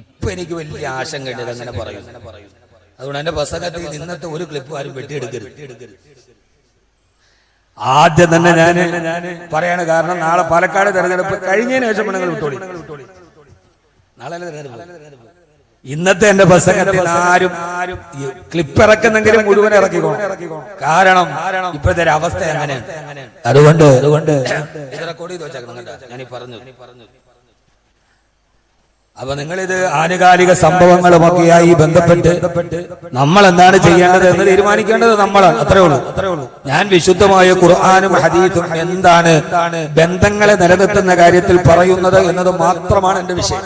ഇപ്പൊ എനിക്ക് വലിയ ആശങ്കയുണ്ട് അങ്ങനെ പറയും അതുകൊണ്ട് എന്റെ പ്രസംഗത്തിൽ ഇന്നത്തെ ഒരു ക്ലിപ്പ് ആരും വെട്ടിയെടുക്കരുത്. ആദ്യം തന്നെ ഞാൻ പറയാണ് കാരണം നാളെ പാലക്കാട് തെരഞ്ഞെടുപ്പ് കഴിഞ്ഞതിന് ശേഷം നിങ്ങൾ വിട്ടോളി. നാളെ തെരഞ്ഞെടുപ്പ്? ഇന്നത്തെ എന്റെ പ്രസംഗത്തിൽ ആരും ക്ലിപ്പ് ഇറക്കുന്നെങ്കിലും മുഴുവൻ ഇറക്കിക്കോണം. കാരണം ഇപ്പോഴത്തെ ഒരു അവസ്ഥ അങ്ങനെ അതുകൊണ്ട് അതുകൊണ്ട് ഇത് റെക്കോർഡ് ഞാൻ പറഞ്ഞു. അപ്പൊ നിങ്ങളിത് ആനുകാലിക സംഭവങ്ങളുമൊക്കെയായി ബന്ധപ്പെട്ട് നമ്മൾ എന്താണ് ചെയ്യേണ്ടത് എന്ന് തീരുമാനിക്കേണ്ടത് നമ്മളാണ്. അത്രേ ഉള്ളൂ. ഞാൻ വിശുദ്ധമായ ഖുർആാനും ഹദീസും എന്താണ് ബന്ധങ്ങളെ നിലനിർത്തുന്ന കാര്യത്തിൽ പറയുന്നത് എന്നത് മാത്രമാണ് എന്റെ വിഷയം.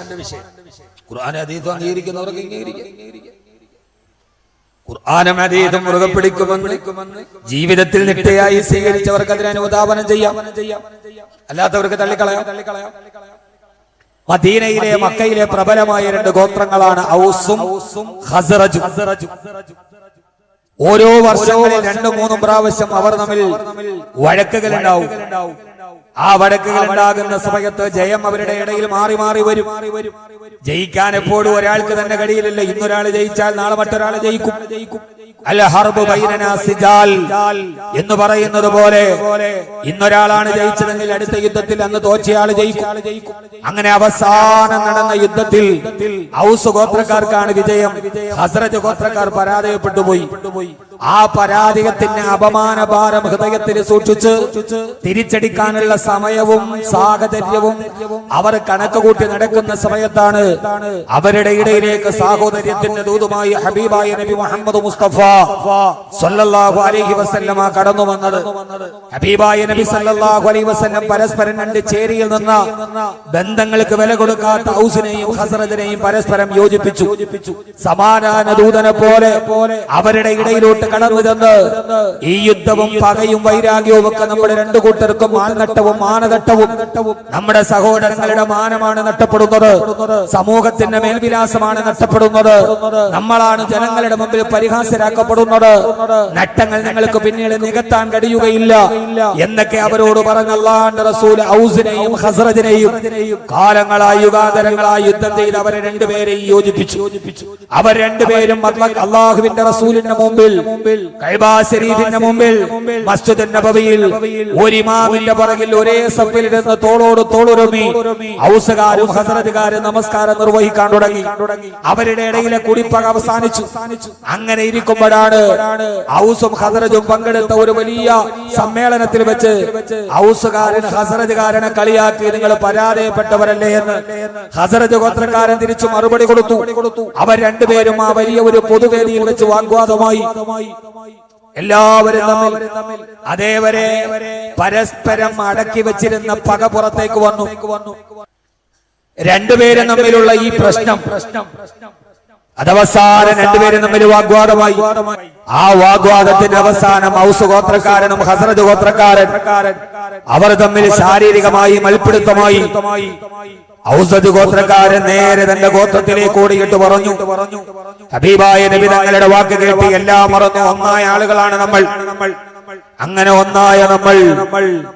ഖുർആാനും ഹദീസും അംഗീകരിക്കുന്നവർക്ക് അംഗീകരിക്കും ഖുർആാനും ഹദീസും മുറുകെ പിടിക്കുമെന്ന് ജീവിതത്തിൽ നിട്ടയായി സ്വീകരിച്ചവർക്ക് അതിനെ അനുദാപനം ചെയ്യാം. അല്ലാത്തവർക്ക് തള്ളിക്കളയാം തള്ളിക്കളയാം. മദീനയിലെ മക്കയിലെ പ്രബലമായ രണ്ട് ഗോത്രങ്ങളാണ് ഔസും ഹസറജും ഓരോ വർഷവും രണ്ടും മൂന്നും പ്രാവശ്യം അവർ തമ്മിൽ വഴക്കുകൾ ഉണ്ടാവും ആ വഴക്കുകൾ ഉണ്ടാകുന്ന സമയത്ത് ജയം അവരുടെ ഇടയിൽ മാറി മാറി വരും. ജയിക്കാൻ എപ്പോഴും ഒരാൾക്ക് തന്നെ കഴിയില്ലല്ലോ ഇന്നൊരാൾ ജയിച്ചാൽ നാളെ മറ്റൊരാൾ ജയിക്കും. സിജാൽ എന്ന് പറയുന്നത് പോലെ ഇന്നൊരാളാണ് ജയിച്ചതെങ്കിൽ അടുത്ത യുദ്ധത്തിൽ അന്ന് തോച്ചയാൾ ജയിക്കും. അങ്ങനെ അവസാനം നടന്ന യുദ്ധത്തിൽ ഔസ് ഗോത്രക്കാർക്കാണ് വിജയം. ഹസ്രജ് ഗോത്രക്കാർ പരാജയപ്പെട്ടു പോയി. ആ പരാതികത്തിന്റെ അപമാന ഭാരം ഹൃദയത്തിൽ സൂക്ഷിച്ച് തിരിച്ചടിക്കാനുള്ള സമയവും സാഹചര്യവും അവർ കണക്ക് കൂട്ടി നടക്കുന്ന സമയത്താണ് അവരുടെ ഇടയിലേക്ക് സാഹോദര്യത്തിന്റെ ദൂതുമായി ഹബീബായ നബി മുഹമ്മദ് മുസ്തഫ സല്ലല്ലാഹു അലൈഹി വസല്ലമ കടന്നു വന്നത്. ഹബീബായ നബി സല്ലല്ലാഹു അലൈഹി വസല്ലം പരസ്പരം രണ്ട് ചേരിയിൽ നിന്ന ബന്ധങ്ങൾക്ക് വില കൊടുക്കാത്ത ഹൗസിനെയും ഹസറതിനെയും പരസ്പരം യോജിപ്പിച്ചു. സമാനാന ദൂതനെ പോലെ അവരുടെ ഇടയിലോട്ട് കടന്നു ചെന്ന് ഈ യുദ്ധവും പകയും വൈരാഗ്യവും ഒക്കെ നമ്മുടെ രണ്ടു കൂട്ടർക്കും മാനനട്ടവും മാനദട്ടവും നമ്മുടെ സഹോദരങ്ങളുടെ മാനമാണ് നഷ്ടപ്പെടുന്നത്. സമൂഹത്തിന്റെ മേൽവിലാസമാണ് നഷ്ടപ്പെടുന്നത്. നമ്മളാണ് ജനങ്ങളുടെ മുമ്പിൽ പരിഹാസരാക്കപ്പെടുന്നത് നട്ടങ്ങൾ ഞങ്ങൾക്ക് പിന്നീട് നികത്താൻ കഴിയുകയില്ല. എന്നൊക്കെ അവരോട് പറഞ്ഞ അള്ളാന്റെ റസൂൽ ഔസിനെയും ഹസ്രജിനെയും കാലങ്ങളായി യുഗാന്തരങ്ങളായി യുദ്ധം ചെയ്ത് അവരെ രണ്ടുപേരെയും യോജിപ്പിച്ചു. അവർ രണ്ടുപേരും അള്ളാഹുവിന്റെ റസൂലിന്റെ മുമ്പിൽ കൈബാ ശരീഫിന്റെ മുമ്പിൽ മസ്ജിദ് നബവിയിൽ ഒരു ഇമാമിന്റെ പുറകിൽ ഒരേ സഫിലിരുന്ന് തോളോട് തോളുരുമി ഔസകാരും ഹസരത്തുകാരും നമസ്കാരം നിർവഹിക്കാൻ തുടങ്ങി. അവരുടെ ഇടയിലെ കുടിപ്പക അവസാനിച്ചു. അങ്ങനെ ഇരിക്കുമ്പോഴാണ് ഔസും ഹസരജും പങ്കെടുത്ത ഒരു വലിയ സമ്മേളനത്തിൽ വെച്ച് ഔസുകാരൻ ഹസരജുകാരനെ കളിയാക്കി നിങ്ങൾ പരാജയപ്പെട്ടവരല്ലേ എന്ന് ഹസരജ് ഗോത്രക്കാരൻ തിരിച്ചു മറുപടി കൊടുത്തു. അവർ രണ്ടുപേരും ആ വലിയ ഒരു പൊതുവേദിയിൽ വെച്ച് വാഗ്വാദമായി. എല്ലാവരും തമ്മിൽ അതേവരെ പരസ്പരം അടക്കി വെച്ചിരുന്ന പക പുറത്തേക്ക് വന്നു. രണ്ടുപേരും തമ്മിലുള്ള ഈ പ്രശ്നം അതവസാനം രണ്ടുപേരും തമ്മിൽ വാഗ്വാദമായി. ആ വാഗ്വാദത്തിന്റെ അവസാനം ഔസ് ഗോത്രക്കാരനും ഹസ്രത് ഗോത്രക്കാരൻ അവർ തമ്മിൽ ശാരീരികമായി മൽപ്പിടുത്തമായി. ഔസദ് ഗോത്രക്കാരൻ നേരെ തന്റെ ഗോത്രത്തിലേക്ക് ഓടിയിട്ട് പറഞ്ഞു. ഹബീബായ നബി തങ്ങളുടെ വാക്ക് കേട്ട് എല്ലാം മറന്നു. ഒന്നായ ആളുകളാണ് നമ്മൾ. അങ്ങനെ ഒന്നായ നമ്മൾ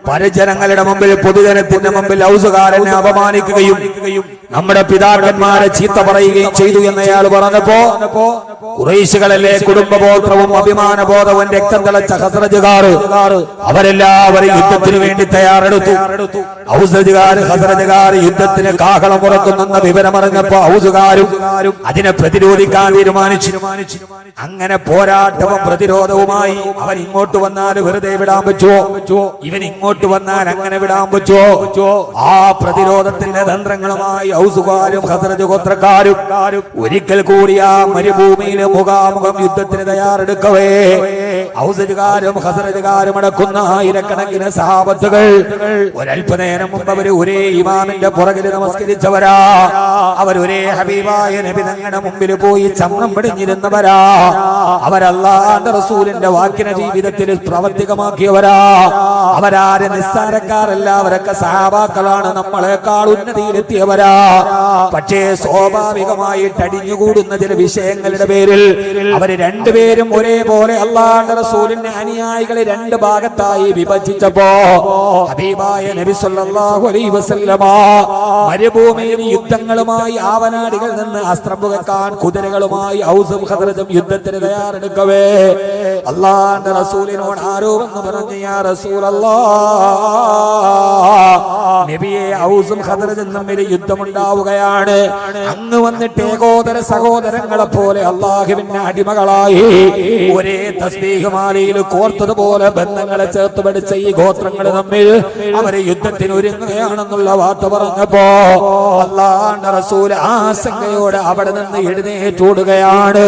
പരിജനങ്ങളുടെ മുമ്പിൽ പൊതുജനത്തിന്റെ മുമ്പിൽ ഔസുകാരനെ അപമാനിക്കുകയും നമ്മുടെ പിതാക്കന്മാരെ ചീത്ത പറയുകയും ചെയ്തു എന്ന് എന്നയാൾ പറഞ്ഞപ്പോ കുറേശുകളല്ലേ കുടുംബബോധവും അഭിമാനബോധവും രക്തം തിളച്ച ഹസ്രജുകാറ് അവരെല്ലാവരും യുദ്ധത്തിന് വേണ്ടി തയ്യാറെടുത്തു. ഔസജുകാർ ഹസ്രജുകാർ യുദ്ധത്തിന് കാഹളം ഉറക്കുന്നെന്ന വിവരമറിഞ്ഞപ്പോ ഔസുകാരും അതിനെ പ്രതിരോധിക്കാൻ തീരുമാനിച്ചു. അങ്ങനെ പോരാട്ടവും പ്രതിരോധവുമായി അവൻ ഇങ്ങോട്ട് വന്നാൽ വെറുതെ വിടാൻ പറ്റുമോ ഇവൻ ഇങ്ങോട്ട് വന്നാൽ അങ്ങനെ വിടാൻ പറ്റുമോ ആ പ്രതിരോധത്തിന്റെ തന്ത്രങ്ങളുമായി ഔസുകാരും ഹസരജ് ഗോത്രക്കാരും ഒരിക്കൽ കൂടി ആ മരുഭൂമിയിലെ മുഖാമുഖം യുദ്ധത്തിന് തയ്യാറെടുക്കവേ. ഔസജുകാരും ഹസരജുകാരും അടക്കുന്ന ആയിരക്കണക്കിന് സഹാബത്തുകൾ ഒരല്പനേരം മുമ്പ് അവർ ഒരേ ഇമാമിന്റെ പുറകിൽ നമസ്കരിച്ചവരാ. അവർ ഒരേ ഹബീബായ നബി തങ്ങളുടെ മുമ്പിൽ പോയി ചമ്മം പിടിഞ്ഞിരുന്നവരാ. അവരല്ലാണ്ട് റസൂലിന്റെ വാക്കിന ജീവിതത്തിൽ പ്രവർത്തി പ്രാവർത്തികമാക്കിയവരാ. അവരാരെ നിസ്സാരക്കാരല്ല അവരൊക്കെ സഹാബാക്കളാണ് നമ്മളെക്കാൾ ഉന്നതിയിലെത്തിയവരാ. പക്ഷേ സ്വാഭാവികമായിട്ട് അടിഞ്ഞുകൂടുന്ന ചില വിഷയങ്ങളുടെ പേരിൽ അവർ രണ്ടുപേരും ഒരേപോലെ അള്ളാഹുന്റെ റസൂലിന്റെ അനുയായികളെ രണ്ട് ഭാഗത്തായി വിഭജിച്ചപ്പോ ഹബീബായ നബി സല്ലല്ലാഹു അലൈഹി വസല്ലമ മരുഭൂമിയിൽ യുദ്ധങ്ങളുമായി ആവനാടികൾ നിന്ന് അസ്ത്രം പുകക്കാൻ കുതിരകളുമായി ഔസും ഖദറജും യുദ്ധത്തിന് തയ്യാറെടുക്കവേ. അള്ളാഹുന്റെ റസൂലിനോട് ആരോ എന്ന് പറഞ്ഞു യാ റസൂലല്ലാ നബിയെ ഔസും ഖദറജും തമ്മിൽ യുദ്ധമുണ്ടാവുകയാണ് അങ്ങ് വന്നിട്ട് ഏകോദര സഹോദരങ്ങളെ പോലെ അള്ളാഹുവിന്റെ അടിമകളായി. ഒരേ തസ്തീഹമാലയിൽ കോർത്തതുപോലെ ബന്ധങ്ങളെ ചേർത്ത് പഠിച്ച ഈ ഗോത്രങ്ങൾ തമ്മിൽ അവരെ യുദ്ധത്തിന് ഒരുങ്ങുകയാണെന്നുള്ള വാർത്ത പറഞ്ഞപ്പോ അള്ളാന്റെ റസൂൽ ആശങ്കയോടെ അവിടെ നിന്ന് എഴുന്നേറ്റോടുകയാണ്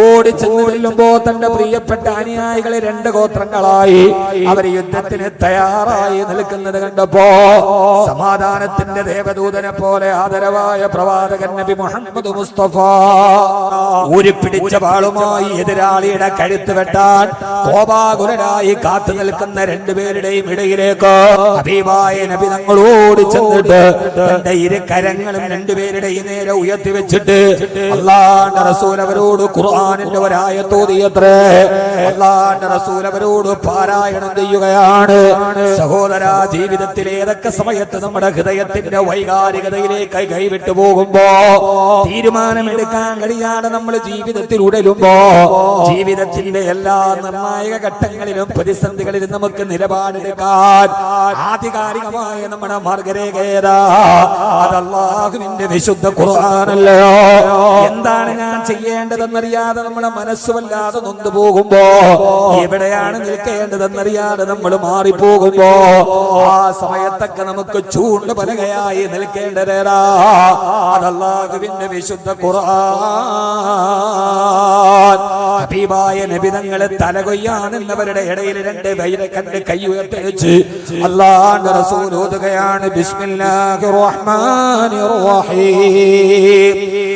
ഓടിച്ചെന്ന് വെല്ലുമ്പോ തന്റെ പ്രിയപ്പെട്ട അനുയായികളെ രണ്ട് ഗോത്രങ്ങളായി അവർ യുദ്ധത്തിന് തയ്യാറായി നിൽക്കുന്നത് കണ്ടപ്പോ സമാധാനത്തിന്റെ ദേവദൂതനെ പോലെ ആദരവായ പ്രവാചകൻ നബി മുഹമ്മദ് മുസ്തഫ. ഊരിപ്പിടിച്ച വാളുമായി എതിരാളിയുടെ കഴുത്ത് വെട്ടാൻ കോപാകുലരായി കാത്തു നിൽക്കുന്ന രണ്ടുപേരുടെയും ഇടയിലേക്ക് ഹബീബായ നബി തങ്ങളോട് ചെന്നിട്ട് തന്റെ ഇരു കരങ്ങളും രണ്ടുപേരുടെയും നേരെ ഉയർത്തി വെച്ചിട്ട് അള്ളാന്റെ റസൂൽ അവരോട് ഖുർആാനിന്റെ ഒരായ തോതിയത്രേ അള്ളാന്റെ റസൂൽ അവരോട് പാരായണം ചെയ്യുകയാണ്. സഹോദര ജീവിതത്തിൽ ഏതൊക്കെ സമയത്ത് നമ്മുടെ ഹൃദയത്തിന്റെ വൈകാരികതയിലേക്ക് കൈവിട്ടു പോകുമ്പോ തീരുമാനമെടുക്കാൻ കഴിയാതെ നമ്മൾ ജീവിതത്തിൽ ഉടലുമ്പോ ജീവിതത്തിന്റെ എല്ലാ നിർണായക ഘട്ടങ്ങളിലും പ്രതിസന്ധികളിലും നമുക്ക് നിലപാടെടുക്കാൻ ആധികാരികമായ നമ്മുടെ മാർഗരേഖേതാ അതല്ലാഹുവിന്റെ വിശുദ്ധ ഖുർആാനല്ലയോ എന്താണ് ഞാൻ ചെയ്യേണ്ടതെന്നറിയാതെ നമ്മുടെ മനസ്സ് വല്ലാതെ നൊന്തു പോകുമ്പോ എവിടെയാണ് നിൽക്കേണ്ടതെന്നറിയാതെ നമ്മൾ മാറിപ്പോകുമ്പോ ആ സമയത്തൊക്കെ നമുക്ക് ചൂണ്ട് പലകയായി നിൽക്കേണ്ടതേടാ അതല്ലാഹുവിന്റെ വിശുദ്ധ ഖുർആൻ. ഹബീബായ നബിതങ്ങളെ തലകൊയ്യാണെന്നവരുടെ ഇടയിൽ രണ്ട് വൈര കണ്ട് കൈ ഉയർത്തിച്ച് അള്ളാന്റെ റസൂൽ ഓതുകയാണ്. ബിസ്മില്ലാഹിർ റഹ്മാനിർ റഹീം.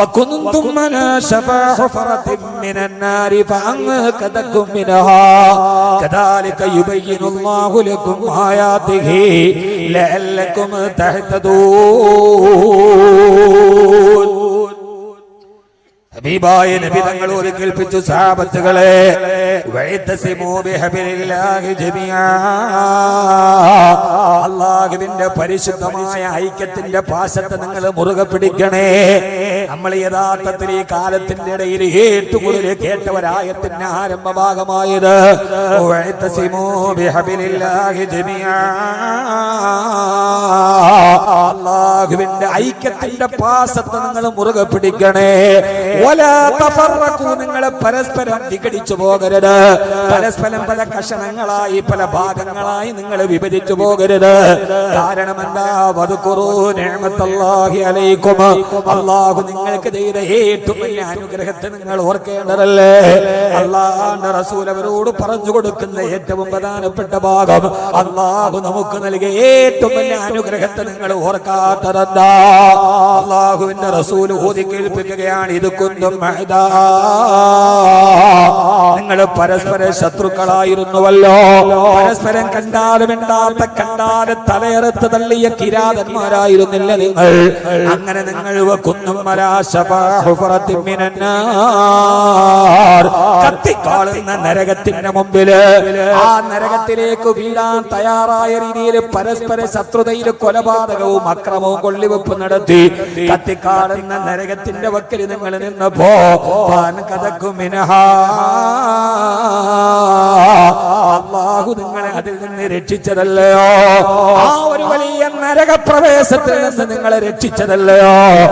وكنتم على شفا حفرة من النار فأنقذكم منها كذلك يبين الله لكم آياته لعلكم تهتدون നബി അള്ളാഹുവിന്റെ പരിശുദ്ധമായ ഐക്യത്തിന്റെ പാശത്തെ നിങ്ങൾ മുറുകെ പിടിക്കണേ. നമ്മൾ യഥാർത്ഥത്തിൽ ഈ കാലത്തിന്റെ ഇടയിൽ ഏറ്റവും കൂടുതൽ കേട്ടവരായത്തിന്റെ ആരംഭ അള്ളാഹുവിന്റെ ഐക്യത്തിന്റെ പാസത്ത് നിങ്ങൾ മുറുകെ പിടിക്കണേ. നിങ്ങൾ പരസ്പരം വിഘടിച്ചു പോകരുത്. പരസ്പരം പല കഷണങ്ങളായി പല ഭാഗങ്ങളായി നിങ്ങൾ വിഭജിച്ചു പോകരുത്. കാരണം എന്താ വധുക്കുറു അലൈക്കും അള്ളാഹു നിങ്ങൾക്ക് ചെയ്ത ഏറ്റവും വലിയ അനുഗ്രഹത്തെ നിങ്ങൾ ഓർക്കേണ്ടതല്ലേ? അള്ളാഹുന്റെ റസൂൽ അവരോട് പറഞ്ഞു കൊടുക്കുന്ന ഏറ്റവും പ്രധാനപ്പെട്ട ഭാഗം അള്ളാഹു നമുക്ക് നൽകിയ ഏറ്റവും വലിയ അനുഗ്രഹത്തെ നിങ്ങൾ അള്ളാഹുവിന്റെ റസൂൽ ഓതി കേൾപ്പിക്കുകയാണ്. ഇത് കുന്തും. നിങ്ങൾ പരസ്പര ശത്രുക്കളായിരുന്നുവല്ലോ. പരസ്പരം കണ്ടാലും ഇണ്ടാത്ത കണ്ടാലും തലയെറുത്ത് തള്ളിയ കിരാതന്മാരായിരുന്നില്ല നിങ്ങൾ. അങ്ങനെ നിങ്ങൾ കുന്നും കത്തിക്കാളുന്ന നരകത്തിന്റെ മുമ്പിൽ ആ നരകത്തിലേക്ക് വീഴാൻ തയ്യാറായ രീതിയിൽ പരസ്പര ശത്രുതയിൽ കൊലപാതകവും അക്രമവും കൊള്ളിവെപ്പ് നടത്തി. കത്തിക്കാടുന്ന നരകത്തിന്റെ വക്കിൽ നിങ്ങൾ നിന്നപ്പോ അള്ളാഹു നിങ്ങളെ അതിൽ നിന്ന് രക്ഷിച്ചതല്ലയോ? ആ ഒരു വലിയ നരകപ്രവേശത്തിൽ നിന്ന് നിങ്ങളെ രക്ഷിച്ചതല്ലയോ?